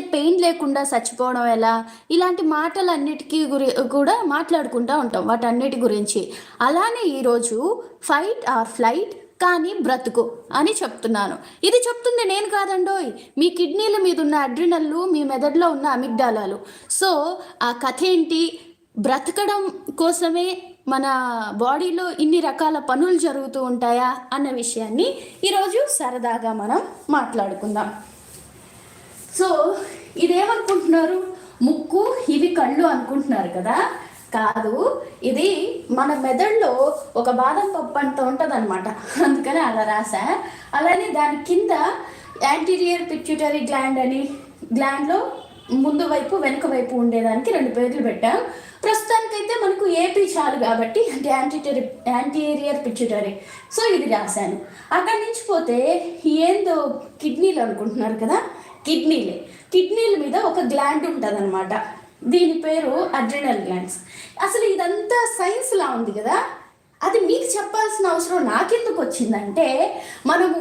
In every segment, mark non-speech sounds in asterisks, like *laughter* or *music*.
Pain లేకుండా చచ్చిపోవడం ఎలా? ఇలాంటి మాటలన్నిటికీ గురి కూడా మాట్లాడుకుంటూ ఉంటాం వాటన్నిటి గురించి. అలానే ఈరోజు ఫైట్ ఆర్ ఫ్లైట్ కానీ బ్రతుకు అని చెప్తున్నాను. ఇది చెప్తుంది నేను కాదండోయ్. మీ కిడ్నీల మీద ఉన్న అడ్రినల్లు మీ మెదడులో ఉన్న అమిగ్డాలాలు. సో ఆ కథ ఏంటి? బ్రతకడం కోసమే మన బాడీలో ఇన్ని రకాల పనులు జరుగుతూ ఉంటాయా అన్న విషయాన్ని ఈరోజు సరదాగా మనం మాట్లాడుకుందాం. సో ఇదేమనుకుంటున్నారు? ముక్కు ఇవి కళ్ళు అనుకుంటున్నారు కదా? కాదు ఇది మన మెదడులో ఒక బాదం పప్పు అంత ఉంటుంది అనమాట అందుకని అలా రాసా అలానే దాని కింద యాంటీరియర్ పిట్యూటరీ గ్లాండ్ అని గ్లాండ్లో ముందు వైపు వెనుక వైపు ఉండేదానికి రెండు పేర్లు పెట్టాం. ప్రస్తుతానికైతే మనకు ఏపీ చాలు కాబట్టి అంటే యాంటీటరీ యాంటీరియర్ పిచ్యుటరీ సో ఇది రాశాను. అక్కడి నుంచి పోతే ఏందో కిడ్నీలు అనుకుంటున్నారు కదా? కిడ్నీలే. కిడ్నీల మీద ఒక గ్లాండ్ ఉంటుంది అనమాట దీని పేరు అడ్రినల్ గ్లాండ్స్. అసలు ఇదంతా సైన్స్లా ఉంది కదా? అది మీకు చెప్పాల్సిన అవసరం నాకెందుకు వచ్చిందంటే మనము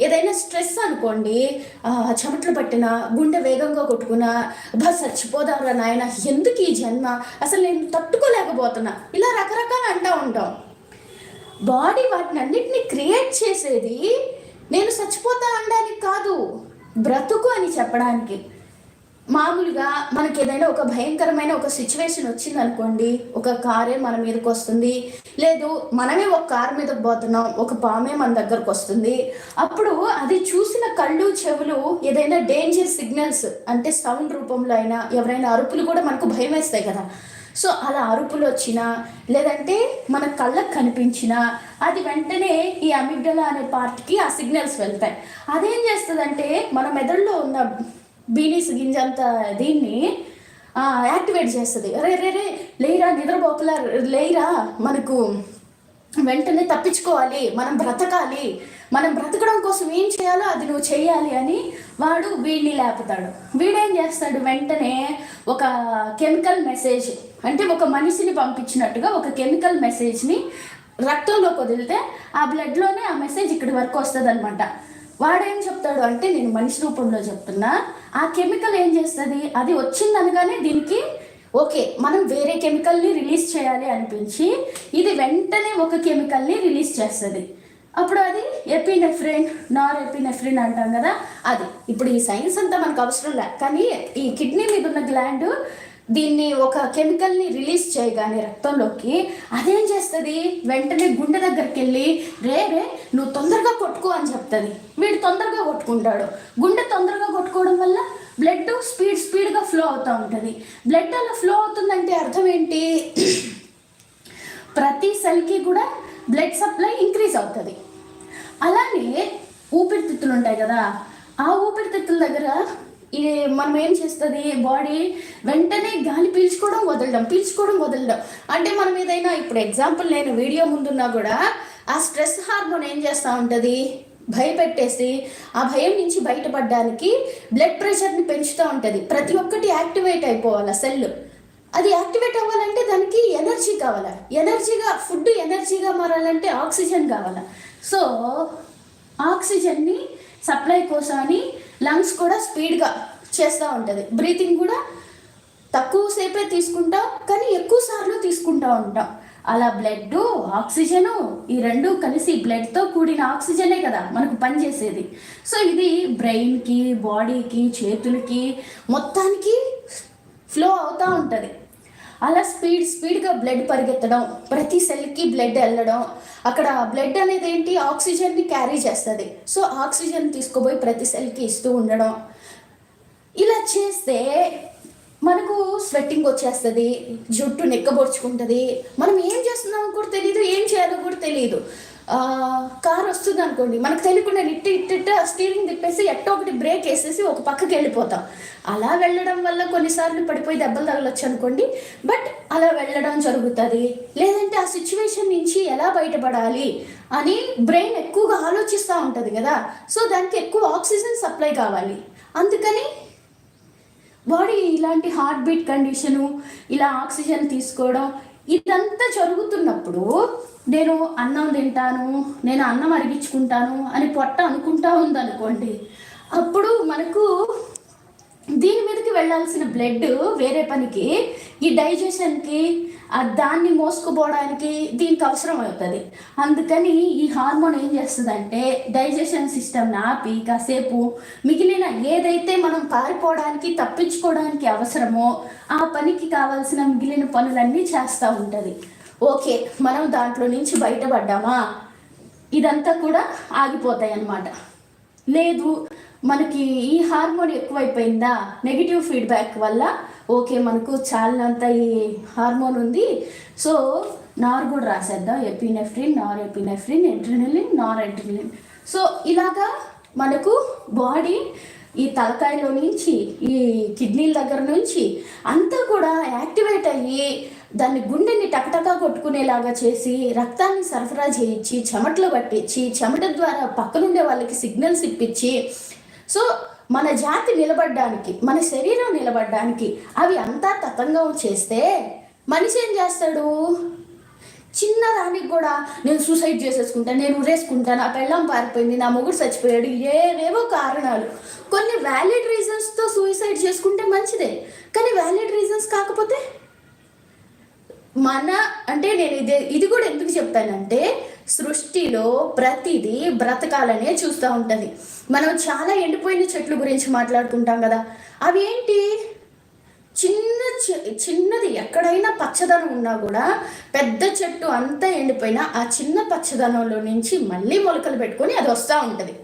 ఏదైనా స్ట్రెస్ అనుకోండి చెమట్లు చెమటలు పట్టిన గుండె వేగంగా కొట్టుకున్నా బస్ చచ్చిపోదాంరా నాయన ఎందుకు ఈ జన్మ? అసలు నేను తట్టుకోలేకపోతున్నా. ఇలా రకరకాల అంటూ ఉంటాం. బాడీ వాటిని అన్నింటినీ క్రియేట్ చేసేది నేను చచ్చిపోతా అనడానికి కాదు. బ్రతుకు అని చెప్పడానికి. మామూలుగా మనకి ఏదైనా ఒక భయంకరమైన ఒక సిచ్యువేషన్ వచ్చింది అనుకోండి ఒక కారే మన మీదకి వస్తుంది లేదు మనమే ఒక కారు మీద పోతున్నాం ఒక పామే మన దగ్గరకు వస్తుంది. అప్పుడు అది చూసిన కళ్ళు చెవులు ఏదైనా డేంజర్ సిగ్నల్స్ అంటే సౌండ్ రూపంలో అయినా ఎవరైనా అరుపులు కూడా మనకు భయం వేస్తాయి కదా. సో అలా అరుపులు వచ్చినా లేదంటే మన కళ్ళకు కనిపించినా అది వెంటనే ఈ అమిగ్డల అనే పార్ట్కి ఆ సిగ్నల్స్ వెళ్తాయి. అదేం చేస్తుందంటే మన మెదడులో ఉన్న బీనీస్ గింజంత దీన్ని యాక్టివేట్ చేస్తుంది. రే రే రే లేరా నిద్రపోకలా లేరా మనకు వెంటనే తప్పించుకోవాలి మనం బ్రతకాలి మనం బ్రతకడం కోసం ఏం చేయాలో అది నువ్వు చేయాలి అని వాడు వీడిని లేపుతాడు. వీడేం చేస్తాడు వెంటనే ఒక కెమికల్ మెసేజ్ అంటే ఒక మనిషిని పంపించినట్టుగా ఒక కెమికల్ మెసేజ్ని రక్తంలోకి వదిలితే ఆ బ్లడ్లోనే ఆ మెసేజ్ ఇక్కడి వరకు వస్తుంది అనమాట వాడేం చెప్తాడు అంటే నేను మనిషి రూపంలో చెప్తున్నా ఆ కెమికల్ ఏం చేస్తుంది? అది వచ్చిందనగానే దీనికి ఓకే మనం వేరే కెమికల్ని రిలీజ్ చేయాలి అనిపించి ఇది వెంటనే ఒక కెమికల్ని రిలీజ్ చేస్తుంది. అప్పుడు అది ఎపినెఫ్రిన్ నార్ ఎపినెఫ్రిన్ అంటాం కదా అది. ఇప్పుడు ఈ సైన్స్ అంతా మనకు అవసరం లే. కానీ ఈ కిడ్నీ మీద ఉన్న గ్లాండ్ దీన్ని ఒక కెమికల్ని రిలీజ్ చేయగానే రక్తంలోకి అదేం చేస్తుంది? వెంటనే గుండె దగ్గరికి వెళ్ళి రే రే నువ్వు తొందరగా కొట్టుకో అని చెప్తుంది. వీడు తొందరగా కొట్టుకుంటాడు. గుండె తొందరగా కొట్టుకోవడం వల్ల బ్లడ్ స్పీడ్ స్పీడ్గా ఫ్లో అవుతూ ఉంటుంది. బ్లడ్ అలా ఫ్లో అవుతుందంటే అర్థం ఏంటి? ప్రతి సెల్కి కూడా బ్లడ్ సప్లై ఇంక్రీజ్ అవుతుంది. అలానే ఊపిరితిత్తులు ఉంటాయి కదా ఆ ఊపిరితిత్తుల దగ్గర ఈ మనం ఏం చేస్తుంది? బాడీ వెంటనే గాలి పీల్చుకోవడం వదలడం పీల్చుకోవడం వదలడం. అంటే మనం ఏదైనా ఇప్పుడు ఎగ్జాంపుల్ నేను వీడియో ముందున్నా కూడా ఆ స్ట్రెస్ హార్మోన్ ఏం చేస్తూ ఉంటుంది? భయపెట్టేసి ఆ భయం నుంచి బయటపడడానికి బ్లడ్ ప్రెషర్ని పెంచుతూ ఉంటుంది. ప్రతి ఒక్కటి యాక్టివేట్ అయిపోవాలి సెల్ అది యాక్టివేట్ అవ్వాలంటే దానికి ఎనర్జీ కావాలి? ఎనర్జీగా ఫుడ్ ఎనర్జీగా మారాలంటే ఆక్సిజన్ కావాలి? సో ఆక్సిజన్ని సప్లై కోసం అని లంగ్స్ కూడా స్పీడ్గా చేస్తూ ఉంటుంది. బ్రీతింగ్ కూడా తక్కువ సేపే తీసుకుంటాం కానీ ఎక్కువ సార్లు తీసుకుంటూ ఉంటాం. అలా బ్లడ్ ఆక్సిజను ఈ రెండు కలిసి బ్లడ్తో కూడిన ఆక్సిజనే కదా మనకు పనిచేసేది సో ఇది బ్రెయిన్కి బాడీకి చేతులకి మొత్తానికి ఫ్లో అవుతూ ఉంటుంది. అలా స్పీడ్ స్పీడ్గా బ్లడ్ పరిగెత్తడం ప్రతి సెల్కి బ్లడ్ వెళ్ళడం. అక్కడ బ్లడ్ అనేది ఏంటి? ఆక్సిజన్ని క్యారీ చేస్తుంది. సో ఆక్సిజన్ తీసుకుపోయి ప్రతి సెల్కి ఇస్తూ ఉండడం. ఇలా చేస్తే మనకు స్వెట్టింగ్ వచ్చేస్తుంది జుట్టు నెక్కబొడుచుకుంటుంది. మనం ఏం చేస్తున్నామో కూడా తెలియదు ఏం చేయాలో కూడా తెలియదు కార్ వస్తుంది అనుకోండి మనకు తెలియకుండా ఇట్టి ఇట్టిట్ట స్టీరింగ్ తిప్పేసి ఎట్టో ఒకటి బ్రేక్ వేసేసి ఒక పక్కకి వెళ్ళిపోతాం. అలా వెళ్ళడం వల్ల కొన్నిసార్లు పడిపోయి దెబ్బలు తగలొచ్చు అనుకోండి బట్ అలా వెళ్ళడం జరుగుతుంది. లేదంటే ఆ సిచ్యువేషన్ నుంచి ఎలా బయటపడాలి అని బ్రెయిన్ ఎక్కువగా ఆలోచిస్తూ ఉంటుంది కదా. సో దానికి ఎక్కువ ఆక్సిజన్ సప్లై కావాలి. అందుకని బాడీ ఇలాంటి హార్ట్ బీట్ కండిషను ఇలా ఆక్సిజన్ తీసుకోవడం ఇదంతా జరుగుతున్నప్పుడు నేను అన్నం తింటాను నేను అన్నం అరిగించుకుంటాను అని పొట్ట అనుకుంటా ఉందనుకోండి అప్పుడు మనకు దీని మీదకి వెళ్ళాల్సిన బ్లడ్ వేరే పనికి ఈ డైజెషన్కి దాన్ని మోసుకుపోవడానికి దీనికి అవసరం అవుతుంది. అందుకని ఈ హార్మోన్ ఏం చేస్తుందంటే డైజెషన్ సిస్టమ్ని ఆపి కాసేపు మిగిలిన ఏదైతే మనం పారిపోవడానికి తప్పించుకోవడానికి అవసరమో ఆ పనికి కావాల్సిన మిగిలిన పనులన్నీ చేస్తూ ఉంటుంది. ఓకే మనం దాంట్లో నుంచి బయటపడ్డామా? ఇదంతా కూడా ఆగిపోతాయి అన్నమాట లేదు మనకి ఈ హార్మోన్ ఎక్కువైపోయిందా? నెగిటివ్ ఫీడ్బ్యాక్ వల్ల? ఓకే మనకు చాలినంత ఈ హార్మోన్ ఉంది. సో నార్ కూడా రాసేద్దాం. ఎపినెఫ్రిన్ నార్ ఎపినెఫ్రిన్ ఎంట్రినలిన్ నార్ ఎంట్రినలిన్ సో ఇలాగా మనకు బాడీ ఈ తలకాయలో నుంచి ఈ కిడ్నీల దగ్గర నుంచి అంతా కూడా యాక్టివేట్ అయ్యి దాన్ని గుండెని టకటకా కొట్టుకునేలాగా చేసి రక్తాన్ని సరఫరా చేయించి చెమటలు పట్టించి చెమట ద్వారా పక్కనుండే వాళ్ళకి సిగ్నల్స్ ఇప్పించి సో మన జాతి నిలబడడానికి మన శరీరం నిలబడడానికి అవి అంతా తతంగం చేస్తే మనిషి ఏం చేస్తాడు? చిన్నదానికి కూడా నేను సూసైడ్ చేసేసుకుంటాను నేను ఉరేసుకుంటాను నా పెళ్ళం పారిపోయింది నా మొగుడు చచ్చిపోయాడు ఏవేవో కారణాలు. కొన్ని వ్యాలిడ్ రీజన్స్తో సూసైడ్ చేసుకుంటే మంచిదే. కానీ వ్యాలిడ్ రీజన్స్ కాకపోతే మన అంటే నేను ఇది ఇది కూడా ఎందుకు చెప్తానంటే సృష్టిలో ప్రతిదీ బ్రతకాలనే చూస్తూ ఉంటుంది. మనం చాలా ఎండిపోయిన చెట్ల గురించి మాట్లాడుకుంటాం కదా. అవి ఏంటి? చిన్న చిన్నది ఎక్కడైనా పచ్చదనం ఉన్నా కూడా పెద్ద చెట్టు అంతా ఎండిపోయినా ఆ చిన్న పచ్చదనంలో నుంచి మళ్ళీ మొలకలు పెట్టుకొని అది వస్తూ ఉంటుంది.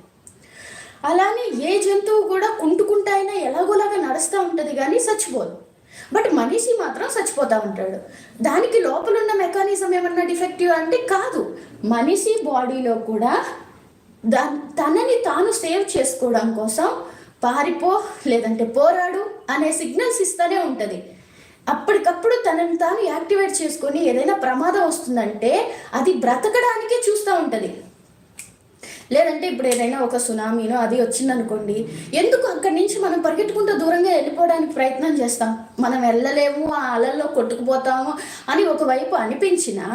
అలానే ఏ జంతువు కూడా కుంటుకుంటా అయినా ఎలాగోలాగా నడుస్తూ ఉంటుంది కానీ చచ్చిపోదు. బట్ మనిషి మాత్రం చచ్చిపోతూ ఉంటాడు. దానికి లోపల ఉన్న మెకానిజం ఏమన్నా డిఫెక్టివ్ అంటే కాదు. మనిషి బాడీలో కూడా దా తనని తాను సేవ్ చేసుకోవడం కోసం పారిపో లేదంటే పోరాడు అనే సిగ్నల్స్ ఇస్తూనే ఉంటుంది. అప్పటికప్పుడు తనని తాను యాక్టివేట్ చేసుకొని ఏదైనా ప్రమాదం వస్తుందంటే అది బ్రతకడానికే చూస్తూ ఉంటుంది. లేదంటే ఇప్పుడు ఏదైనా ఒక సునామీనో అది వచ్చిందనుకోండి ఎందుకు అక్కడి నుంచి మనం పరిగెట్టుకుంటూ దూరంగా వెళ్ళిపోవడానికి ప్రయత్నం చేస్తాం? మనం వెళ్ళలేము ఆ అలల్లో కొట్టుకుపోతాము అని ఒకవైపు అనిపించినా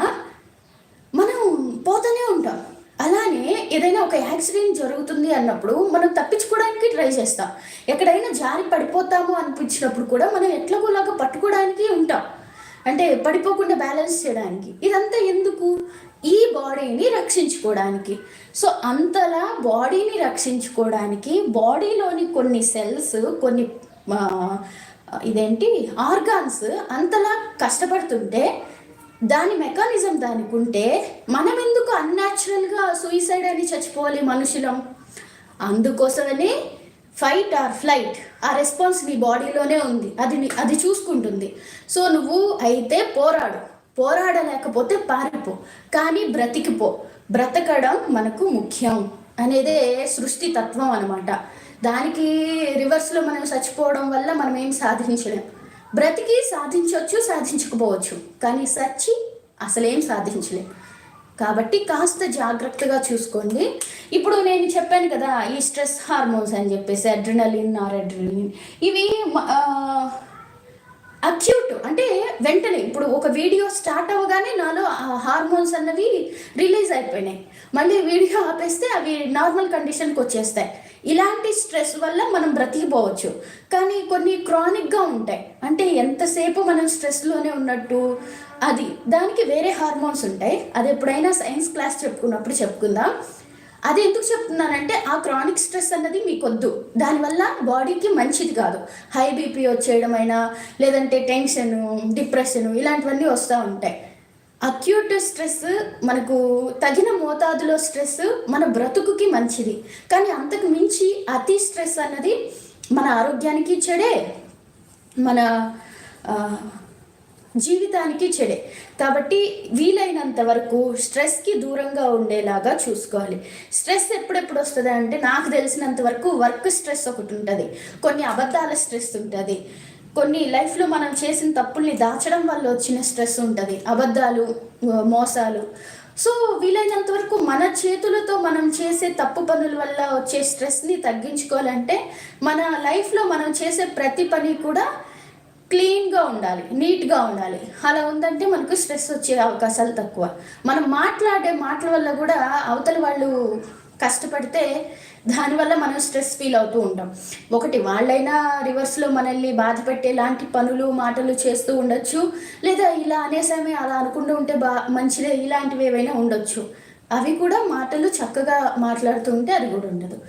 మనం పోతూనే ఉంటాం. అలానే ఏదైనా ఒక యాక్సిడెంట్ జరుగుతుంది అన్నప్పుడు మనం తప్పించుకోవడానికి ట్రై చేస్తాం. ఎక్కడైనా జారి పడిపోతాము అనిపించినప్పుడు కూడా మనం ఎట్లాగోలాగా పట్టుకోవడానికి ఉంటాం. అంటే పడిపోకుండా బ్యాలెన్స్ చేయడానికి. ఇదంతా ఎందుకు? ఈ బాడీని రక్షించుకోవడానికి. సో అంతలా బాడీని రక్షించుకోవడానికి బాడీలోని కొన్ని సెల్స్ కొన్ని ఇదేంటి ఆర్గాన్స్ అంతలా కష్టపడుతుంటే దాని మెకానిజం దానికి ఉంటే మనం ఎందుకు అన్యాచురల్గా సూయిసైడ్ అని చచ్చిపోవాలి మనుషులం? అందుకోసమనే ఫైట్ ఆర్ ఫ్లైట్ ఆ రెస్పాన్స్ నీ బాడీలోనే ఉంది. అది అది చూసుకుంటుంది. సో నువ్వు అయితే పోరాడు. పోరాడలేకపోతే పారిపో కానీ బ్రతికిపో. బ్రతకడం మనకు ముఖ్యం అనేదే సృష్టి తత్వం అనమాట దానికి రివర్స్లో మనం చచ్చిపోవడం వల్ల మనం ఏం సాధించలేం. బ్రతికి సాధించవచ్చు సాధించకపోవచ్చు కానీ సచ్చి అసలేం సాధించలేం. కాబట్టి కాస్త జాగ్రత్తగా చూసుకోండి. ఇప్పుడు నేను చెప్పాను కదా ఈ స్ట్రెస్ హార్మోన్స్ అని చెప్పేసి అడ్రినలిన్ నార్ అడ్రినలిన్ ఇవి అక్యూట్. అంటే వెంటనే ఇప్పుడు ఒక వీడియో స్టార్ట్ అవ్వగానే నాలో ఆ హార్మోన్స్ అన్నవి రిలీజ్ అయిపోయినాయి. మళ్ళీ వీడియో ఆపేస్తే అవి నార్మల్ కండిషన్కి వచ్చేస్తాయి. ఇలాంటి స్ట్రెస్ వల్ల మనం బ్రతికిపోవచ్చు. కానీ కొన్ని క్రానిక్గా ఉంటాయి. అంటే ఎంతసేపు మనం స్ట్రెస్లోనే ఉన్నట్టు అది దానికి వేరే హార్మోన్స్ ఉంటాయి. అది ఎప్పుడైనా సైన్స్ క్లాస్ చెప్పుకున్నప్పుడు చెప్పుకుందాం. అది ఎందుకు చెప్తున్నానంటే ఆ క్రానిక్ స్ట్రెస్ అన్నది మీకు వద్దు దానివల్ల బాడీకి మంచిది కాదు. హై బీపీ వచ్చేయడం అయినా లేదంటే టెన్షన్ డిప్రెషన్ ఇలాంటివన్నీ వస్తూ ఉంటాయి. అక్యూట్ స్ట్రెస్ మనకు తగిన మోతాదులో స్ట్రెస్ మన బ్రతుకుకి మంచిది. కానీ అంతకు మించి అతి స్ట్రెస్ అన్నది మన ఆరోగ్యానికి చెడే మన జీవితానికి చెడే. కాబట్టి వీలైనంత వరకు స్ట్రెస్కి దూరంగా ఉండేలాగా చూసుకోవాలి. స్ట్రెస్ ఎప్పుడెప్పుడు వస్తుంది అంటే నాకు తెలిసినంత వరకు వర్క్ స్ట్రెస్ ఒకటి ఉంటుంది. కొన్ని అబద్ధాల స్ట్రెస్ ఉంటుంది. కొన్ని లైఫ్లో మనం చేసిన తప్పుల్ని దాచడం వల్ల వచ్చిన స్ట్రెస్ ఉంటుంది. అబద్ధాలు మోసాలు. సో వీలైనంత వరకు మన చేతులతో మనం చేసే తప్పు పనుల వల్ల వచ్చే స్ట్రెస్ని తగ్గించుకోవాలంటే మన లైఫ్లో మనం చేసే ప్రతి పని కూడా క్లీన్గా ఉండాలి నీట్గా ఉండాలి. అలా ఉందంటే మనకు స్ట్రెస్ వచ్చే అవకాశాలు తక్కువ. మనం మాట్లాడే మాటల వల్ల కూడా అవతల వాళ్ళు కష్టపడితే దానివల్ల మనం స్ట్రెస్ ఫీల్ అవుతూ ఉంటాం. ఒకటి వాళ్ళైనా రివర్స్లో మనల్ని బాధ పెట్టేలాంటి పనులు మాటలు చేస్తూ ఉండొచ్చు. లేదా ఇలా అనేసామే అలా అనుకుంటూ ఉంటే బా మంచిదే ఇలాంటివి ఏవైనా ఉండొచ్చు. అవి కూడా మాటలు చక్కగా మాట్లాడుతూ ఉంటే అది కూడా ఉండదు.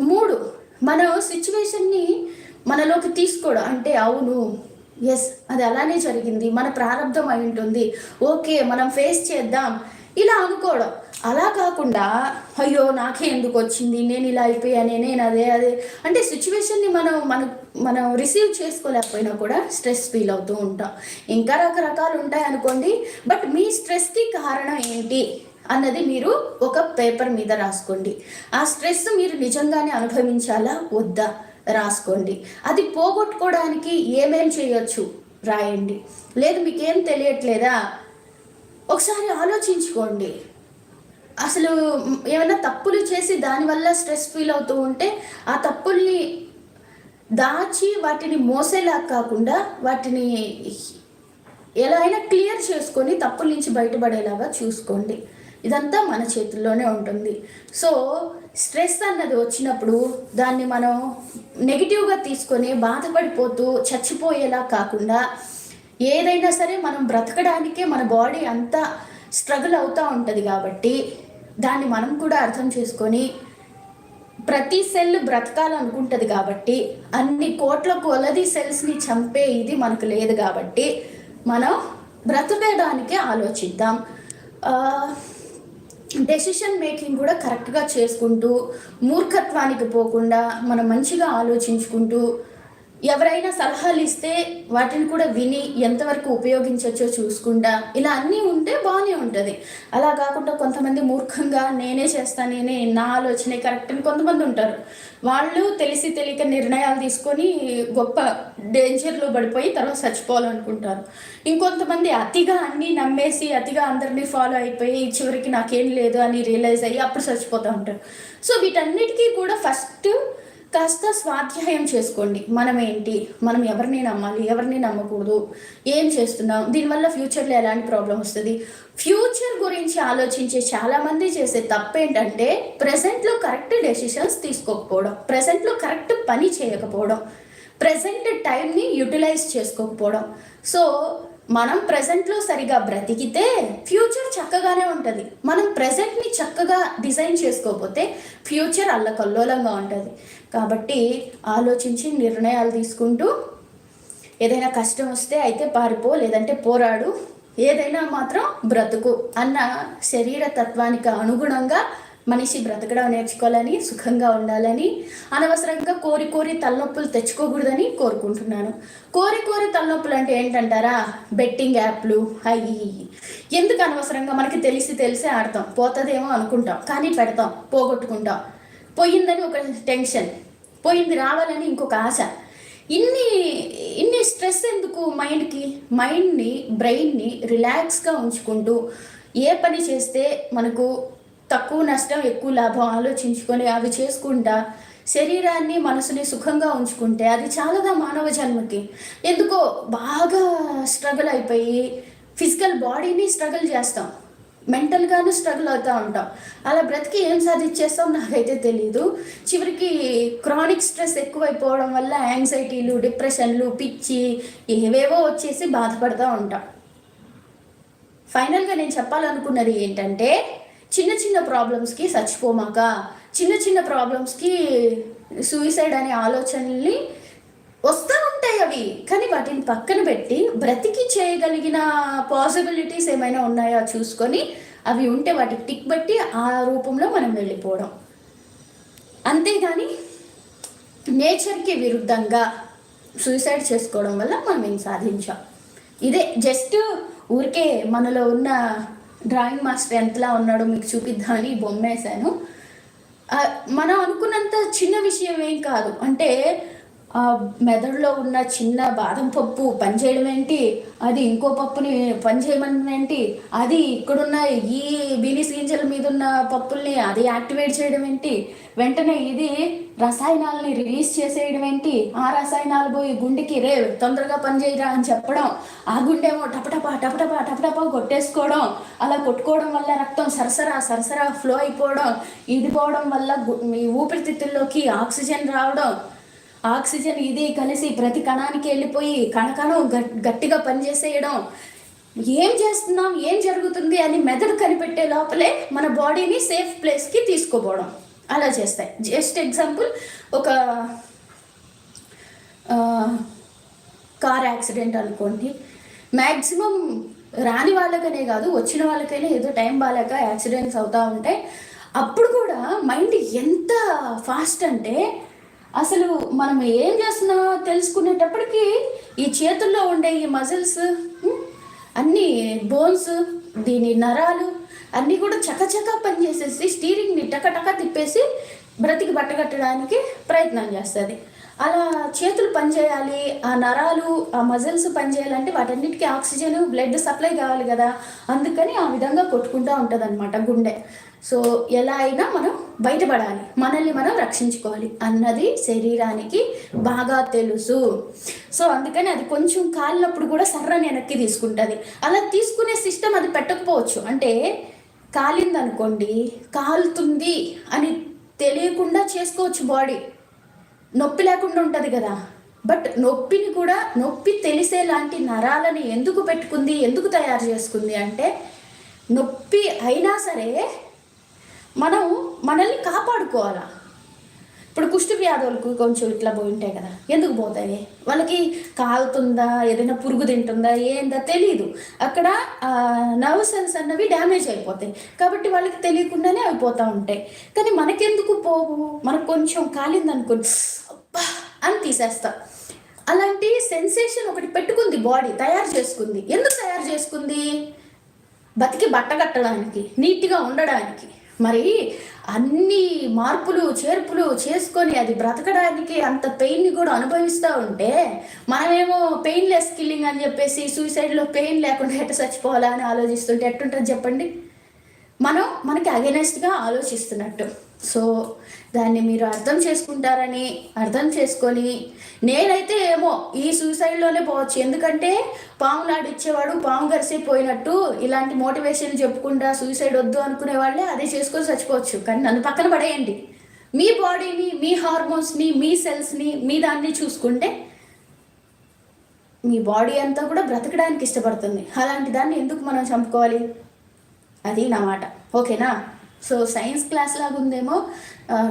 మూడు మనం సిచ్యువేషన్ని మనలోకి తీసుకోవడం. అంటే అవును ఎస్ అది అలానే జరిగింది. మన ప్రారంభం అయి ఉంటుంది. ఓకే మనం ఫేస్ చేద్దాం. ఇలా అనుకోవడం. అలా కాకుండా అయ్యో నాకే ఎందుకు వచ్చింది? నేను ఇలా అయిపోయానే నేను అదే అదే. అంటే సిచ్యువేషన్ని మనం మనం మనం రిసీవ్ చేసుకోలేకపోయినా కూడా స్ట్రెస్ ఫీల్ అవుతూ ఉంటాం. ఇంకా రకరకాలు ఉంటాయి అనుకోండి. బట్ మీ స్ట్రెస్కి కారణం ఏంటి? అన్నది మీరు ఒక పేపర్ మీద రాసుకోండి. ఆ స్ట్రెస్ మీరు నిజంగానే అనుభవించాలా? వద్దా? రాసుకోండి. అది పోగొట్టుకోవడానికి ఏమేం చేయొచ్చు? రాయండి. లేదు మీకేం తెలియట్లేదా? ఒకసారి ఆలోచించుకోండి. అసలు ఏమైనా తప్పులు చేసి దానివల్ల స్ట్రెస్ ఫీల్ అవుతూ ఉంటే ఆ తప్పుల్ని దాచి వాటిని మోసేలా కాకుండా వాటిని ఎలా అయినా క్లియర్ చేసుకొని తప్పుల నుంచి బయటపడేలాగా చూసుకోండి. ఇదంతా మన చేతుల్లోనే ఉంటుంది. సో స్ట్రెస్ అన్నది వచ్చినప్పుడు దాన్ని మనం నెగిటివ్గా తీసుకొని బాధపడిపోతూ చచ్చిపోయేలా కాకుండా ఏదైనా సరే మనం బ్రతకడానికే మన బాడీ అంతా స్ట్రగుల్ అవుతూ ఉంటుంది కాబట్టి దాన్ని మనం కూడా అర్థం చేసుకొని ప్రతి సెల్ బ్రతకాలనుకుంటుంది కాబట్టి అన్ని కోట్ల కొలది సెల్స్ని చంపే ఇది మనకు లేదు కాబట్టి మనం బ్రతకడానికే ఆలోచిద్దాం. డెసిషన్ మేకింగ్ కూడా కరెక్ట్గా చేసుకుంటూ మూర్ఖత్వానికి పోకుండా మనం మంచిగా ఆలోచించుకుంటూ ఎవరైనా సలహాలు ఇస్తే వాటిని కూడా విని ఎంతవరకు ఉపయోగించవచ్చో చూసుకుంటా. ఇలా అన్నీ ఉంటే బాగానే ఉంటుంది. అలా కాకుండా కొంతమంది మూర్ఖంగా నేనే చేస్తాను నేనే నా ఆలోచనే కరెక్ట్ అని కొంతమంది ఉంటారు. వాళ్ళు తెలిసి తెలియక నిర్ణయాలు తీసుకొని గొప్ప డేంజర్లో పడిపోయి తర్వాత చచ్చిపోవాలనుకుంటారు. ఇంకొంతమంది అతిగా అన్నీ నమ్మేసి అతిగా అందరినీ ఫాలో అయిపోయి చివరికి నాకేం లేదు అని రియలైజ్ అయ్యి అప్పుడు చచ్చిపోతూ ఉంటారు. సో వీటన్నిటికీ కూడా ఫస్ట్ కాస్త స్వాధ్యాయం చేసుకోండి. మనం ఏంటి మనం ఎవరిని నమ్మాలి? ఎవరిని నమ్మకూడదు? ఏం చేస్తున్నాం? దీనివల్ల ఫ్యూచర్లో ఎలాంటి ప్రాబ్లం వస్తుంది? ఫ్యూచర్ గురించి ఆలోచించే చాలామంది చేసే తప్పు ఏంటంటే ప్రజెంట్లో కరెక్ట్ డెసిషన్స్ తీసుకోకపోవడం ప్రజెంట్లో కరెక్ట్ పని చేయకపోవడం ప్రజెంట్ టైంని యూటిలైజ్ చేసుకోకపోవడం. సో మనం ప్రజెంట్లో సరిగా బ్రతికితే ఫ్యూచర్ చక్కగానే ఉంటుంది. మనం ప్రజెంట్ని చక్కగా డిజైన్ చేసుకోకపోతే ఫ్యూచర్ అల్లకల్లోలంగా ఉంటుంది. కాబట్టి ఆలోచించి నిర్ణయాలు తీసుకుంటూ ఏదైనా కష్టం వస్తే అయితే పారిపో లేదంటే పోరాడు. ఏదైనా మాత్రం బ్రతుకు అన్న శరీర తత్వానికి అనుగుణంగా మనిషి బ్రతకడం నేర్చుకోవాలని సుఖంగా ఉండాలని అనవసరంగా కోరి కోరి తలనొప్పులు తెచ్చుకోకూడదని కోరుకుంటున్నాను. కోరి కోరి తలనొప్పులు అంటే ఏంటంటారా? బెట్టింగ్ యాప్లు అయ్యి. ఎందుకు అనవసరంగా? మనకి తెలిసి తెలిసే ఆడతాం. పోతుందేమో అనుకుంటాం. కానీ పెడతాం. పోగొట్టుకుంటాం. పోయిందని ఒక టెన్షన్. పోయింది రావాలని ఇంకొక ఆశ. ఇన్ని ఇన్ని స్ట్రెస్ ఎందుకు మైండ్కి? మైండ్ని బ్రెయిన్ని రిలాక్స్గా ఉంచుకుంటూ ఏ పని చేస్తే మనకు తక్కువ నష్టం ఎక్కువ లాభం ఆలోచించుకొని అవి చేసుకుంటా శరీరాన్ని మనసుని సుఖంగా ఉంచుకుంటే అది చాలాగా మానవ జన్మకి. ఎందుకో బాగా స్ట్రగుల్ అయిపోయి ఫిజికల్ బాడీని స్ట్రగుల్ చేస్తాం. మెంటల్గాను స్ట్రగుల్ అవుతూ ఉంటాం. అలా బ్రతికి ఏం సాధించేస్తాం నాకైతే తెలియదు చివరికి క్రానిక్ స్ట్రెస్ ఎక్కువైపోవడం వల్ల యాంగ్జైటీలు డిప్రెషన్లు పిచ్చి ఏవేవో వచ్చేసి బాధపడుతూ ఉంటాం. ఫైనల్గా నేను చెప్పాలనుకున్నది ఏంటంటే చిన్న చిన్న ప్రాబ్లమ్స్కి చచ్చిపోమాక చిన్న చిన్న ప్రాబ్లమ్స్కి సూయిసైడ్ అనే ఆలోచనల్ని వస్తూ ఉంటాయి అవి. కానీ వాటిని పక్కన పెట్టి బ్రతికి చేయగలిగిన పాసిబిలిటీస్ ఏమైనా ఉన్నాయో చూసుకొని అవి ఉంటే వాటికి టిక్ బట్టి ఆ రూపంలో మనం వెళ్ళిపోవడం. అంతేగాని నేచర్కి విరుద్ధంగా సూసైడ్ చేసుకోవడం వల్ల మనం ఏం సాధించాం? ఇదే జస్ట్ ఊరికే మనలో ఉన్న డ్రాయింగ్ మాస్టర్ ఎంతలా ఉన్నాడో మీకు చూపిద్దామని బొమ్మ వేశాను. మనం అనుకున్నంత చిన్న విషయం ఏం కాదు. అంటే మెదడులో ఉన్న చిన్న బాదం పప్పు పనిచేయడం ఏంటి అది ఇంకో పప్పుని పనిచేయమని ఏంటి అది ఇక్కడున్న ఈ బీనీస్ గింజల మీద ఉన్న పప్పుల్ని అది యాక్టివేట్ చేయడం ఏంటి వెంటనే ఇది రసాయనాలని రిలీజ్ చేసేయడం ఏంటి ఆ రసాయనాలు పోయి గుండెకి రే తొందరగా పనిచేయరా అని చెప్పడం ఆ గుండెమో టపటపా టపటపా టపటపా కొట్టేసుకోవడం అలా కొట్టుకోవడం వల్ల రక్తం సరసరా సరసరా ఫ్లో అయిపోవడం ఇది పోవడం వల్ల ఊపిరితిత్తుల్లోకి ఆక్సిజన్ రావడం ఆక్సిజన్ ఇది కలిసి ప్రతి కణానికి వెళ్ళిపోయి కణకణం గట్టిగా పనిచేసేయడం ఏం చేస్తున్నాం? ఏం జరుగుతుంది అని మెదడు కనిపెట్టే లోపలే మన బాడీని సేఫ్ ప్లేస్కి తీసుకోపోవడం అలా చేస్తాయి. జస్ట్ ఎగ్జాంపుల్ ఒక కార్ యాక్సిడెంట్ అనుకోండి. మ్యాక్సిమం రాని వాళ్ళకనే కాదు వచ్చిన వాళ్ళకైనా ఏదో టైం బాగాలేక యాక్సిడెంట్స్ అవుతూ ఉంటాయి. అప్పుడు కూడా మైండ్ ఎంత ఫాస్ట్ అంటే అసలు మనం ఏం చేస్తున్నామో తెలుసుకునేటప్పటికి ఈ చేతుల్లో ఉండే ఈ మజిల్స్ అన్ని బోన్స్ దీని నరాలు అన్నీ కూడా చకచకా పనిచేసేసి స్టీరింగ్ని టకటక తిప్పేసి బ్రతికి బట్టగట్టడానికి ప్రయత్నం చేస్తుంది. అలా చేతులు పనిచేయాలి ఆ నరాలు ఆ మజిల్స్ పనిచేయాలంటే వాటన్నిటికీ ఆక్సిజన్ బ్లడ్ సప్లై కావాలి కదా. అందుకని ఆ విధంగా కొట్టుకుంటూ ఉంటుంది గుండె. సో ఎలా అయినా మనం బయటపడాలి మనల్ని మనం రక్షించుకోవాలి అన్నది శరీరానికి బాగా తెలుసు. సో అందుకని అది కొంచెం కాలినప్పుడు కూడా సర్రని వెనక్కి తీసుకుంటుంది. అలా తీసుకునే సిస్టమ్ అది పెట్టకపోవచ్చు. అంటే కాలిందనుకోండి కాలుతుంది అని తెలియకుండా చేసుకోవచ్చు బాడీ. నొప్పి లేకుండా ఉంటుంది కదా. బట్ నొప్పిని కూడా నొప్పి తెలిసేలాంటి నరాలని ఎందుకు పెట్టుకుంది ఎందుకు తయారు చేసుకుంది అంటే నొప్పి అయినా సరే మనం మనల్ని కాపాడుకోవాలా? ఇప్పుడు కుష్టి వ్యాధులకు కొంచెం ఇట్లా పోయి ఉంటాయి కదా ఎందుకు పోతాయి? వాళ్ళకి కాలుతుందా ఏదైనా పురుగు తింటుందా ఏందా తెలియదు అక్కడ నర్వ్ సెల్స్ అన్నవి డ్యామేజ్ అయిపోతాయి. కాబట్టి వాళ్ళకి తెలియకుండానే అవి పోతూ ఉంటాయి. కానీ మనకెందుకు పోవు? మనకు కొంచెం కాలిందనుకో అబ్బా అని తీసేస్తాం. అలాంటి సెన్సేషన్ ఒకటి పెట్టుకుంది బాడీ తయారు చేసుకుంది. ఎందుకు తయారు చేసుకుంది? బతికి బట్ట కట్టడానికి నీట్గా ఉండడానికి. మరి అన్ని మార్పులు చేర్పులు చేసుకొని అది బ్రతకడానికి అంత పెయిన్ని కూడా అనుభవిస్తూ ఉంటే మనమేమో పెయిన్లెస్ కిల్లింగ్ అని చెప్పేసి సూసైడ్లో పెయిన్ లేకుండా ఎట్ట చచ్చిపోవాలా అని ఆలోచిస్తుంటే ఎట్టుంటుంది చెప్పండి? మనం మనకి అగెనెస్ట్గా ఆలోచిస్తున్నట్టు. సో దాన్ని మీరు అర్థం చేసుకుంటారని అర్థం చేసుకొని నేనైతే ఏమో ఈ సూసైడ్లోనే పోవచ్చు. ఎందుకంటే పాము నాడిచ్చేవాడు పాము గరిసే పోయినట్టు ఇలాంటి మోటివేషన్ చెప్పుకుంటా సూసైడ్ వద్దు అనుకునే వాళ్ళే అదే చేసుకొని చచ్చిపోవచ్చు. కానీ నన్ను పక్కన పడేయండి. మీ బాడీని మీ హార్మోన్స్ని మీ సెల్స్ని మీ దాన్ని చూసుకుంటే మీ బాడీ అంతా కూడా బ్రతకడానికి ఇష్టపడుతుంది. అలాంటి దాన్ని ఎందుకు మనం చంపుకోవాలి? అది నా మాట. ఓకేనా? సో సైన్స్ క్లాస్ లాగా ఉందేమో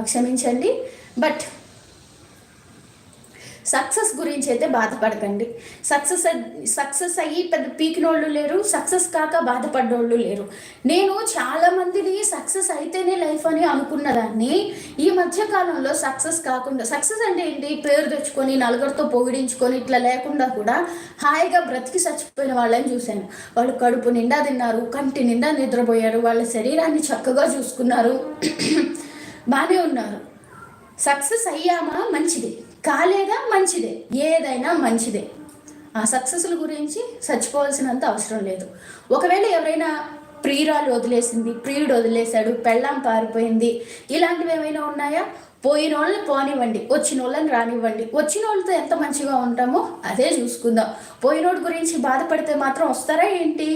క్షమించండి. బట్ సక్సెస్ గురించి అయితే బాధపడకండి. సక్సెస్ సక్సెస్ అయ్యి పెద్ద పీకినోళ్ళు లేరు సక్సెస్ కాక బాధపడ్డోళ్ళు లేరు. నేను చాలా మందిని సక్సెస్ అయితేనే లైఫ్ అని అనుకున్నదాన్ని ఈ మధ్య కాలంలో సక్సెస్ కాకుండా సక్సెస్ అంటే ఏంటి? పేరు తెచ్చుకొని నలుగురితో పొగిడించుకొని ఇట్లా లేకుండా కూడా హాయిగా బ్రతికి చచ్చిపోయిన వాళ్ళని చూశాను. వాళ్ళు కడుపు నిండా తిన్నారు కంటి నిండా నిద్రపోయారు వాళ్ళ శరీరాన్ని చక్కగా చూసుకున్నారు. *clears throat* బాగానే ఉన్నారు. సక్సెస్ అయ్యామా? మంచిది. కాలేదా మంచిదే ఏదైనా మంచిదే. ఆ సక్సెస్ల గురించి చచ్చిపోవాల్సినంత అవసరం లేదు. ఒకవేళ ఎవరైనా ప్రియురాలు వదిలేసింది ప్రియుడు వదిలేశాడు పెళ్ళాం పారిపోయింది ఇలాంటివి ఏమైనా ఉన్నాయా? పోయిన వాళ్ళని పోనివ్వండి వచ్చిన వాళ్ళని రానివ్వండి. వచ్చిన వాళ్ళతో ఎంత మంచిగా ఉంటామో అదే చూసుకుందాం. పోయినోడి గురించి బాధపడితే మాత్రం వస్తారా ఏంటి?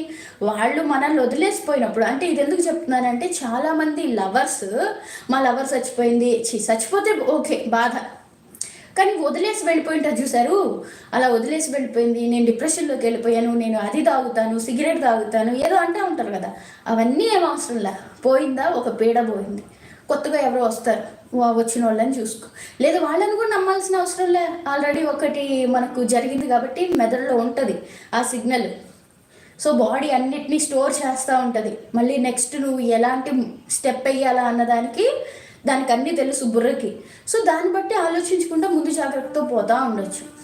వాళ్ళు మనల్ని వదిలేసిపోయినప్పుడు అంటే ఇది ఎందుకు చెప్తున్నానంటే చాలామంది లవర్స్ మా లవర్ చచ్చిపోయింది చచ్చిపోతే ఓకే బాధ. కానీ వదిలేసి వెళ్ళిపోయింటారు చూసారు అలా వదిలేసి వెళ్ళిపోయింది. నేను డిప్రెషన్లోకి వెళ్ళిపోయాను. నేను అది తాగుతాను సిగరెట్ తాగుతాను ఏదో అంటూ ఉంటారు కదా. అవన్నీ ఏం అవసరం లే. పోయిందా? ఒక పీడ పోయింది. కొత్తగా ఎవరో వస్తారు. వచ్చిన వాళ్ళని చూసుకో. లేదా వాళ్ళని కూడా నమ్మాల్సిన అవసరం లే. ఆల్రెడీ ఒకటి మనకు జరిగింది కాబట్టి మెదడులో ఉంటుంది ఆ సిగ్నల్. సో బాడీ అన్నిటినీ స్టోర్ చేస్తూ ఉంటుంది. మళ్ళీ నెక్స్ట్ నువ్వు ఎలాంటి స్టెప్ వేయాలా అన్నదానికి దానికి అన్నీ తెలుసు బుర్రకి. సో దాన్ని బట్టి ఆలోచించుకుంటూ ముందు జాగ్రత్తతో పోతా ఉండొచ్చు.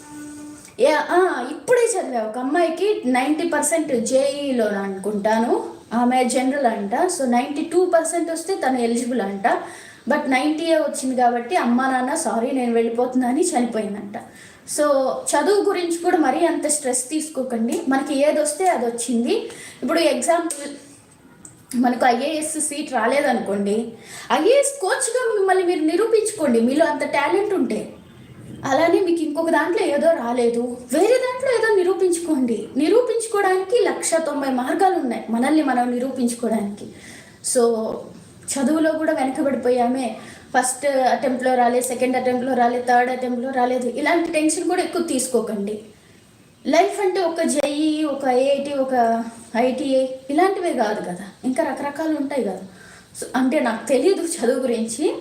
ఇప్పుడే చదివా. ఒక అమ్మాయికి నైంటీ పర్సెంట్ జేఈలో అనుకుంటాను. ఆమె జనరల్ అంట. సో నైంటీ టూ పర్సెంట్ వస్తే తను ఎలిజిబుల్ అంట. బట్ నైంటీయే వచ్చింది కాబట్టి అమ్మా నాన్న సారీ నేను వెళ్ళిపోతున్నా అని చనిపోయిందంట. సో చదువు గురించి కూడా మరీ అంత స్ట్రెస్ తీసుకోకండి. మనకి ఏది వస్తే అది వచ్చింది. ఇప్పుడు ఎగ్జాంపుల్ మనకు ఐఏఎస్ సీట్ రాలేదనుకోండి ఐఏఎస్ కోచ్గా మిమ్మల్ని మీరు నిరూపించుకోండి మీలో అంత టాలెంట్ ఉంటే. అలానే మీకు ఇంకొక దాంట్లో ఏదో రాలేదు. వేరే దాంట్లో ఏదో నిరూపించుకోండి. నిరూపించుకోవడానికి లక్ష తొంభై మార్గాలు ఉన్నాయి మనల్ని మనం నిరూపించుకోవడానికి. సో చదువులో కూడా వెనకబడిపోయామే. ఫస్ట్ అటెంప్ట్లో రాలేదు సెకండ్ అటెంప్ట్లో రాలేదు థర్డ్ అటెంప్ట్లో రాలేదు. ఇలాంటి టెన్షన్ కూడా ఎక్కువ తీసుకోకండి. లైఫ్ అంటే ఒక జేఈ ఒక ఐఐటి ఒక ఐటీఏ ఇలాంటివే కాదు కదా. ఇంకా రకరకాలు ఉంటాయి కదా. సో అంటే నాకు తెలియదు చదువు గురించి.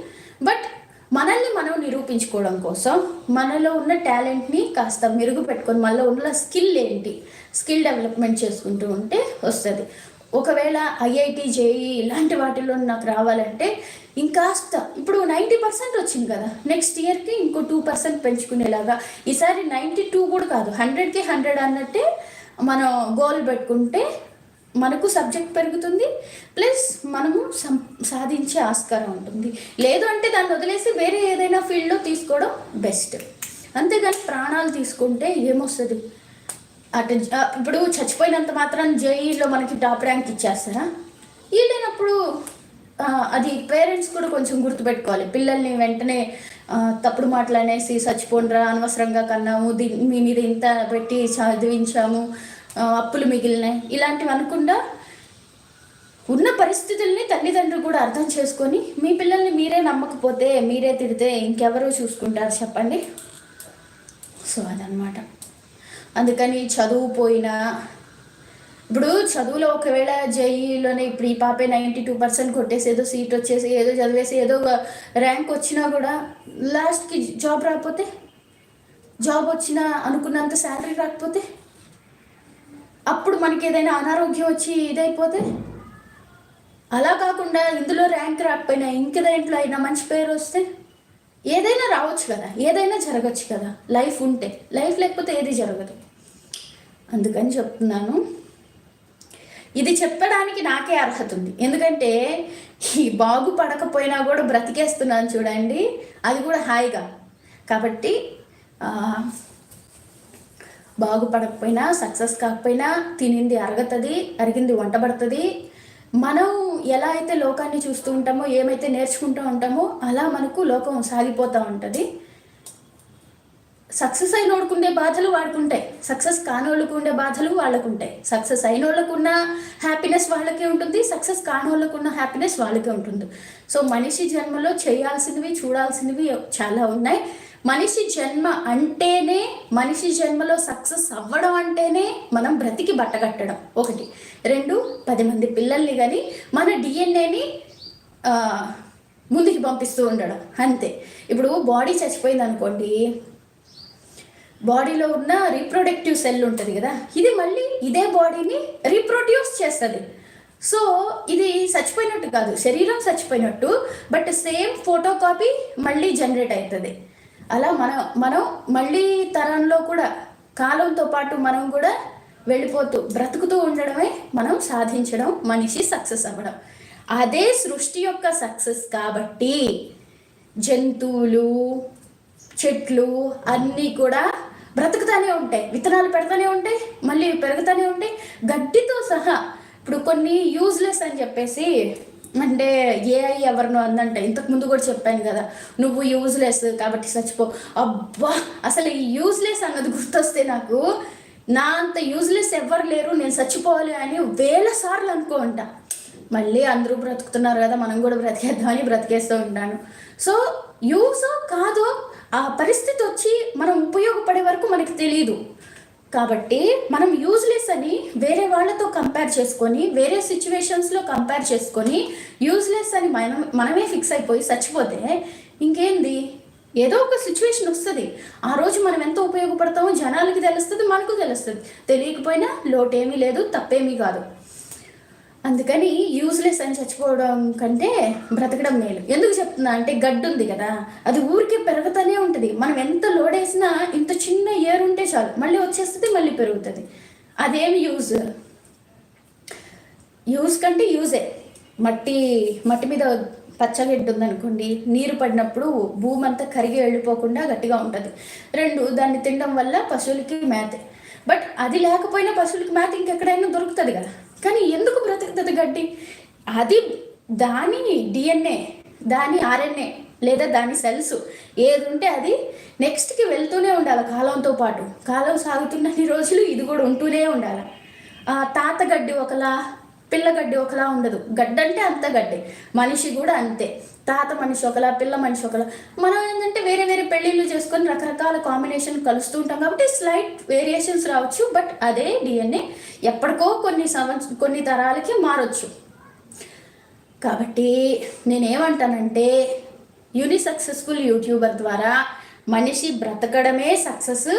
బట్ మనల్ని మనం నిరూపించుకోవడం కోసం మనలో ఉన్న టాలెంట్ని కాస్త మెరుగు పెట్టుకొని మనలో ఉన్న స్కిల్ ఏంటి స్కిల్ డెవలప్మెంట్ చేసుకుంటూ ఉంటే వస్తుంది. ఒకవేళ ఐఐటి జేఈ ఇలాంటి వాటిలో నాకు రావాలంటే ఇంకాస్త ఇప్పుడు నైంటీ పర్సెంట్ వచ్చింది కదా నెక్స్ట్ ఇయర్కి ఇంకో టూ పర్సెంట్ పెంచుకునేలాగా. ఈసారి నైంటీ టూ కూడా కాదు హండ్రెడ్కి హండ్రెడ్ అన్నట్టే మనం గోల్ పెట్టుకుంటే మనకు సబ్జెక్ట్ పెరుగుతుంది ప్లస్ మనము సం సాధించే ఆస్కారం ఉంటుంది. లేదు అంటే దాన్ని వదిలేసి వేరే ఏదైనా ఫీల్డ్లో తీసుకోవడం బెస్ట్. అంతేగాని ప్రాణాలు తీసుకుంటే ఏమొస్తుంది? అటు ఇప్పుడు చచ్చిపోయినంత మాత్రం జేఈలో మనకి టాప్ ర్యాంక్ ఇచ్చేస్తారా? వీళ్ళైనప్పుడు అది పేరెంట్స్ కూడా కొంచెం గుర్తుపెట్టుకోవాలి. పిల్లల్ని వెంటనే తప్పుడు మాటలు అనేసి చచ్చిపోండ్రా అనవసరంగా కన్నాము దీని మీ మీద ఇంత పెట్టి చదివించాము అప్పులు మిగిలినాయి. ఇలాంటివి అనకుండా ఉన్న పరిస్థితుల్ని తల్లిదండ్రులు కూడా అర్థం చేసుకొని మీ పిల్లల్ని మీరే నమ్మకపోతే మీరే తిడితే ఇంకెవరో చూసుకుంటారు చెప్పండి. సో అదనమాట అందుకని చదువు పోయినా ఇప్పుడు చదువులో ఒకవేళ జేఈలోనే ఇప్పుడు ఈ పాపే నైంటీ టూ పర్సెంట్ కొట్టేసి ఏదో సీట్ వచ్చేసి ఏదో చదివేసి ఏదో ర్యాంక్ వచ్చినా కూడా లాస్ట్కి జాబ్ రాకపోతే జాబ్ వచ్చినా అనుకున్నంత శాలరీ రాకపోతే అప్పుడు మనకి ఏదైనా అనారోగ్యం వచ్చి ఇదైపోతే అలా కాకుండా ఇందులో ర్యాంక్ రాకపోయినా ఇంక దేంట్లో అయినా మంచి పేరు వస్తే ఏదైనా రావచ్చు కదా ఏదైనా జరగచ్చు కదా లైఫ్ ఉంటే లైఫ్ లేకపోతే ఏది జరగదు. అందుకని చెప్తున్నాను. ఇది చెప్పడానికి నాకే అర్హత ఉంది. ఎందుకంటే ఈ బాగుపడకపోయినా కూడా బ్రతికేస్తున్నాను చూడండి. అది కూడా హాయిగా. కాబట్టి బాగుపడకపోయినా సక్సెస్ కాకపోయినా తినింది అరగతుంది అరిగింది వంటబడుతుంది మనం ఎలా అయితే లోకాన్ని చూస్తూ ఉంటామో ఏమైతే నేర్చుకుంటూ ఉంటామో అలా మనకు లోకం సాగిపోతూ ఉంటుంది. సక్సెస్ అయిన వాళ్ళకు ఉండే బాధలు వాడుకుంటాయి సక్సెస్ కాని వాళ్ళకు ఉండే బాధలు వాళ్ళకు ఉంటాయి సక్సెస్ అయిన వాళ్ళకు ఉన్న హ్యాపీనెస్ వాళ్ళకే ఉంటుంది. సక్సెస్ కాని వాళ్ళకు ఉన్న హ్యాపీనెస్ వాళ్ళకే ఉంటుంది. సో మనిషి జన్మలో చేయాల్సినవి చూడాల్సినవి చాలా ఉన్నాయి. మనిషి జన్మ అంటేనే మనిషి జన్మలో సక్సెస్ అవ్వడం అంటేనే మనం బ్రతికి బట్టగట్టడం ఒకటి. రెండు పది మంది పిల్లల్ని కానీ మన డిఎన్ఏని ముందుకు పంపిస్తూ ఉండడం. అంతే. ఇప్పుడు బాడీ చచ్చిపోయింది అనుకోండి బాడీలో ఉన్న రీప్రొడక్టివ్ సెల్ ఉంటుంది కదా ఇది మళ్ళీ ఇదే బాడీని రీప్రొడ్యూస్ చేస్తుంది. సో ఇది చచ్చిపోయినట్టు కాదు శరీరం చచ్చిపోయినట్టు బట్ సేమ్ ఫోటో కాపీ మళ్ళీ జనరేట్ అవుతుంది అలా మనం మనం మళ్ళీ తరంలో కూడా కాలంతో పాటు మనం కూడా వెళ్ళిపోతూ బ్రతుకుతూ ఉండడమే మనం సాధించడం మనిషి సక్సెస్ అవ్వడం. అదే సృష్టి యొక్క సక్సెస్ కాబట్టి జంతువులు చెట్లు అన్నీ కూడా బ్రతుకుతానే ఉంటాయి విత్తనాలు పెడతానే ఉంటాయి మళ్ళీ పెరుగుతూనే ఉంటాయి. గడ్డితో సహా ఇప్పుడు కొన్ని యూజ్లెస్ అని చెప్పేసి అంటే ఏఐ ఎవరినో అందంట ఇంతకు ముందు కూడా చెప్పాను కదా నువ్వు యూజ్లెస్ కాబట్టి చచ్చిపో. అబ్బా అసలు ఈ యూజ్లెస్ అన్నది గుర్తొస్తే నాకు నా అంత యూజ్లెస్ ఎవ్వరు లేరు నేను చచ్చిపోవాలి అని వేల సార్లు అనుకో ఉంటా మళ్ళీ అందరూ బ్రతుకుతున్నారు కదా మనం కూడా బ్రతికేద్దామని బ్రతికేస్తూ ఉంటాను. సో యూస్ కాదో ఆ పరిస్థితి వచ్చి మనం ఉపయోగపడే వరకు మనకి తెలియదు కాబట్టి మనం యూజ్లెస్ అని వేరే వాళ్ళతో కంపేర్ చేసుకొని వేరే సిచ్యువేషన్స్లో కంపేర్ చేసుకొని యూజ్లెస్ అని మనం మనమే ఫిక్స్ అయిపోయి చచ్చిపోతే ఇంకేంది? ఏదో ఒక సిచ్యువేషన్ వస్తుంది. ఆ రోజు మనం ఎంత ఉపయోగపడతామో జనాలకి తెలుస్తుంది మనకు తెలుస్తుంది. తెలియకపోయినా లోటేమీ లేదు తప్పేమీ కాదు. అందుకని యూజ్లెస్ అని చచ్చిపోవడం కంటే బ్రతకడం మేలు. ఎందుకు చెప్తున్నా అంటే గడ్డి ఉంది కదా అది ఊరికే పెరుగుతూనే ఉంటుంది. మనం ఎంత లోడ్ వేసినా ఇంత చిన్న ఏర్ ఉంటే చాలు. మళ్ళీ వచ్చేస్తుంది మళ్ళీ పెరుగుతుంది. అదేమి యూజ్ యూజ్ కంటే యూజే మట్టి మట్టి మీద పచ్చగడ్డి ఉందనుకోండి నీరు పడినప్పుడు భూమి అంతా కరిగి వెళ్ళిపోకుండా గట్టిగా ఉంటుంది. రెండు దాన్ని తినడం వల్ల పశువులకి మేత బట్ అది లేకపోయినా పశువులకి మేత ఇంకెక్కడైనా దొరుకుతుంది కదా. కానీ ఎందుకు బ్రతుకుతుంది గడ్డి? అది దాని డిఎన్ఏ దాని ఆర్ఎన్ఏ లేదా దాని సెల్స్. ఏది ఉంటే అది నెక్స్ట్కి వెళ్తూనే ఉండాలి కాలంతో పాటు. కాలం సాగుతున్న రోజులు ఇది కూడా ఉంటూనే ఉండాలి. తాతగడ్డి తాత గడ్డి ఒకలా పిల్లగడ్డి ఒకలా ఉండదు. గడ్డంటే అంత గడ్డి. మనిషి కూడా అంతే. తాత మనిషి ఒకలా పిల్ల మనిషి ఒకలా. మనం ఏంటంటే వేరే వేరే పెళ్ళిళ్ళు చేసుకొని రకరకాల కాంబినేషన్ కలుస్తూ ఉంటాం కాబట్టి స్లైట్ వేరియేషన్స్ రావచ్చు బట్ అదే డిఎన్ఏ ఎప్పటికో కొన్ని సంవత్సరం కొన్ని తరాలకి మారొచ్చు. కాబట్టి నేనేమంటానంటే యూని సక్సెస్ఫుల్ యూట్యూబర్ ద్వారా మనిషి బ్రతకడమే సక్సెస్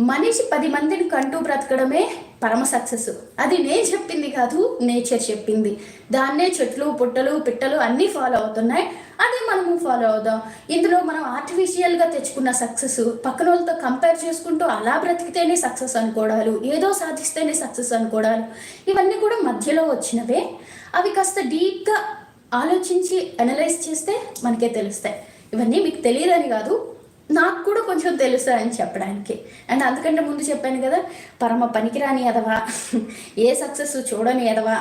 మనిషి పది మందిని కంటూ బ్రతకడమే పరమ సక్సెస్. అది నేను చెప్పింది కాదు నేచర్ చెప్పింది. దాన్నే చెట్లు పుట్టలు పిట్టలు అన్నీ ఫాలో అవుతున్నాయి. అదే మనము ఫాలో అవుదాం. ఇందులో మనం ఆర్టిఫిషియల్గా తెచ్చుకున్న సక్సెస్ పక్కన వాళ్ళతో కంపేర్ చేసుకుంటూ అలా బ్రతికితేనే సక్సెస్ అనుకోవడాలు ఏదో సాధిస్తేనే సక్సెస్ అనుకోవడాలు. ఇవన్నీ కూడా మధ్యలో వచ్చినవే. అవి కాస్త డీప్గా ఆలోచించి అనలైజ్ చేస్తే మనకే తెలుస్తాయి. ఇవన్నీ మీకు తెలియదని కాదు నాకు కూడా కొంచెం తెలుసు అని చెప్పడానికి. అండ్ అందుకంటే ముందు చెప్పాను కదా పరమ పనికిరాని ఎదవా ఏ సక్సెస్ చూడని ఎదవా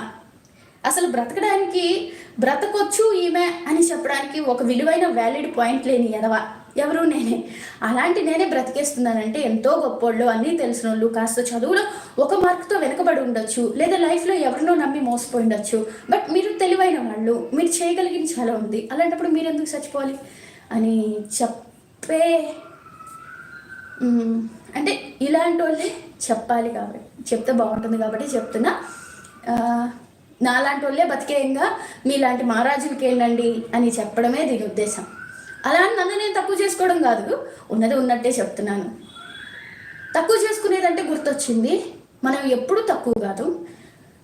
అసలు బ్రతకడానికి బ్రతకొచ్చు ఈమె అని చెప్పడానికి ఒక విలువైన వ్యాలిడ్ పాయింట్ లేని ఎదవా ఎవరు నేనే. అలాంటి నేనే బ్రతికేస్తున్నానంటే ఎంతో గొప్పోళ్ళు అన్నీ తెలిసిన వాళ్ళు కాస్త చదువులో ఒక మార్క్తో వెనకబడి ఉండొచ్చు లేదా లైఫ్లో ఎవరినో నమ్మి మోసపోయి ఉండొచ్చు. బట్ మీరు తెలివైన వాళ్ళు మీరు చేయగలిగిన చాలా ఉంది. అలాంటప్పుడు మీరు ఎందుకు చచ్చిపోవాలి? అని చెప్ చెప్పే అంటే ఇలాంటి వాళ్ళే చెప్పాలి కాబట్టి చెప్తే బాగుంటుంది కాబట్టి చెప్తున్నా. నాలాంటి వాళ్ళే బతికేయంగా మీలాంటి మహారాజులకి వెళ్ళండి అని చెప్పడమే దీని ఉద్దేశం. అలా అని నన్ను నేను తక్కువ చేసుకోవడం కాదు ఉన్నది ఉన్నట్టే చెప్తున్నాను. తక్కువ చేసుకునేదంటే గుర్తొచ్చింది మనం ఎప్పుడూ తక్కువ కాదు.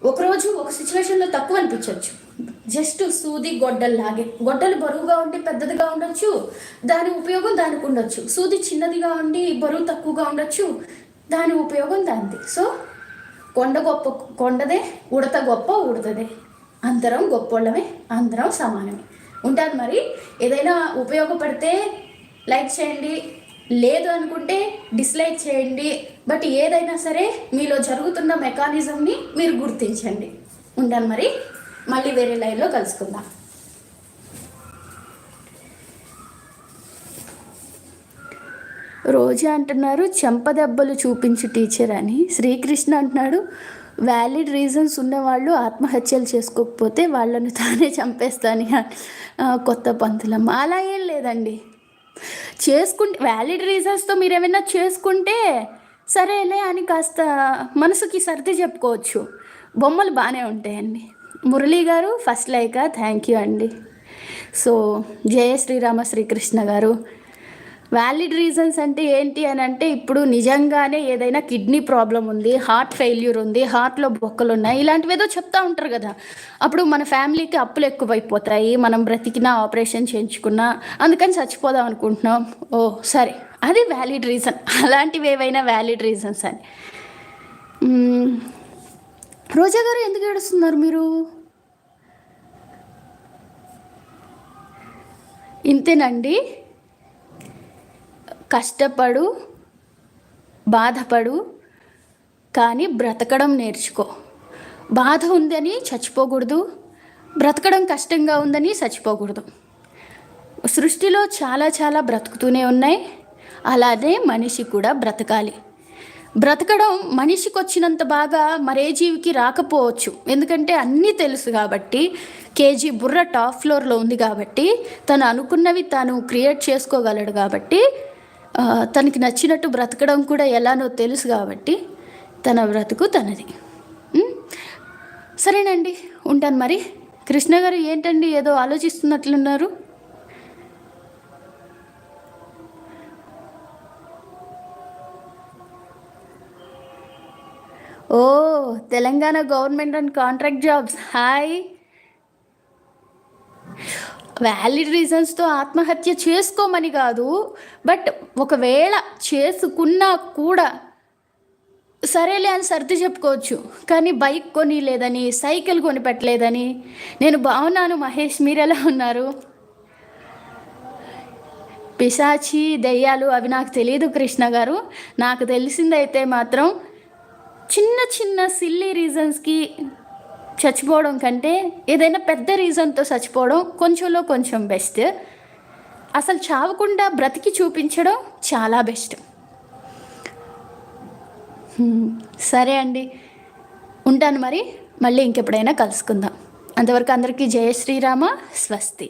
ఒకరోజు ఒక సిచ్యువేషన్లో తక్కువ అనిపించవచ్చు జస్ట్ సూది గొడ్డల్లాగే. గొడ్డలు బరువుగా ఉండి పెద్దదిగా ఉండొచ్చు. దాని ఉపయోగం దానికి ఉండొచ్చు. సూది చిన్నదిగా ఉండి బరువు తక్కువగా ఉండొచ్చు. దాని ఉపయోగం దానిది. సో కొండ గొప్ప కొండదే ఉడత గొప్ప ఉడతదే. అందరం గొప్పోళ్ళమే అందరం సమానమే. ఉంటుంది మరి? ఏదైనా ఉపయోగపడితే లైక్ చేయండి. లేదు అనుకుంటే డిస్లైక్ చేయండి. బట్ ఏదైనా సరే మీలో జరుగుతున్న మెకానిజంని మీరు గుర్తించండి. ఉంటాను మరి. మళ్ళీ వేరే లైన్లో కలుసుకుందాం. రోజా అంటున్నారు చెంపదెబ్బలు చూపించు టీచర్ అని. శ్రీకృష్ణ అంటున్నాడు వ్యాలిడ్ రీజన్స్ ఉన్నవాళ్ళు ఆత్మహత్యలు చేసుకోకపోతే వాళ్ళని తానే చంపేస్తాను కొత్త పంతులమ్మ. అలా ఏం లేదండి. చేసుకుంటే వ్యాలిడ్ రీజన్స్తో మీరు ఏమైనా చేసుకుంటే సరేలే అని కాస్త మనసుకి సర్ది చెప్పుకోవచ్చు. బొమ్మలు బాగానే ఉంటాయండి. మురళీ గారు ఫస్ట్ లైక్ థ్యాంక్ యూ అండి. సో జయ శ్రీరామ శ్రీకృష్ణ గారు వ్యాలిడ్ రీజన్స్ అంటే ఏంటి అని అంటే ఇప్పుడు నిజంగానే ఏదైనా కిడ్నీ ప్రాబ్లం ఉంది హార్ట్ ఫెయిల్యూర్ ఉంది హార్ట్లో బొక్కలు ఉన్నాయి ఇలాంటివి ఏదో చెప్తా ఉంటారు కదా. అప్పుడు మన ఫ్యామిలీకి అప్పులు ఎక్కువైపోతాయి మనం బ్రతికినా ఆపరేషన్ చేయించుకున్నా అందుకని చచ్చిపోదాం అనుకుంటున్నాం. ఓ సరే. అది వ్యాలిడ్ రీజన్ అలాంటివి ఏవైనా వ్యాలిడ్ రీజన్స్ అని. రోజా గారు ఎందుకు ఏడుస్తున్నారు మీరు? ఇంతేనండి. కష్టపడు బాధపడు కానీ బ్రతకడం నేర్చుకో. బాధ ఉందని చచ్చిపోకూడదు బ్రతకడం కష్టంగా ఉందని చచ్చిపోకూడదు. సృష్టిలో చాలా చాలా బ్రతుకుతూనే ఉన్నాయి అలానే మనిషి కూడా బ్రతకాలి. బ్రతకడం మనిషికి వచ్చినంత బాగా మరే జీవికి రాకపోవచ్చు ఎందుకంటే అన్నీ తెలుసు కాబట్టి కేజీ బుర్ర టాప్ ఫ్లోర్లో ఉంది కాబట్టి తను అనుకున్నవి తాను క్రియేట్ చేసుకోగలడు కాబట్టి తనకి నచ్చినట్టు బ్రతకడం కూడా ఎలానో తెలుసు కాబట్టి తన బ్రతుకు తనది. సరేనండి ఉంటాను మరి. కృష్ణ గారు ఏంటండి ఏదో ఆలోచిస్తున్నట్లున్నారు? ఓ Telangana government and contract jobs. Hi. Valid రీజన్స్తో ఆత్మహత్య చేసుకోమని కాదు బట్ ఒకవేళ చేసుకున్నా కూడా సరేలే అని సర్ది చెప్పుకోవచ్చు. కానీ బైక్ కొని లేదని సైకిల్ కొని పెట్టలేదని నేను బాగున్నాను మహేష్ మీరు ఎలా ఉన్నారు? పిశాచి దెయ్యాలు అవి నాకు తెలియదు కృష్ణ గారు. నాకు తెలిసిందైతే మాత్రం చిన్న చిన్న సిల్లీ రీజన్స్కి చచ్చిపోవడం కంటే ఏదైనా పెద్ద రీజన్తో చచ్చిపోవడం కొంచెంలో కొంచెం బెస్ట్. అసలు చావకుండా బ్రతికి చూపించడం చాలా బెస్ట్. సరే అండి. ఉంటాను మరి. మళ్ళీ ఇంకెప్పుడైనా కలుసుకుందాం. అంతవరకు అందరికీ జయ శ్రీరామ స్వస్తి.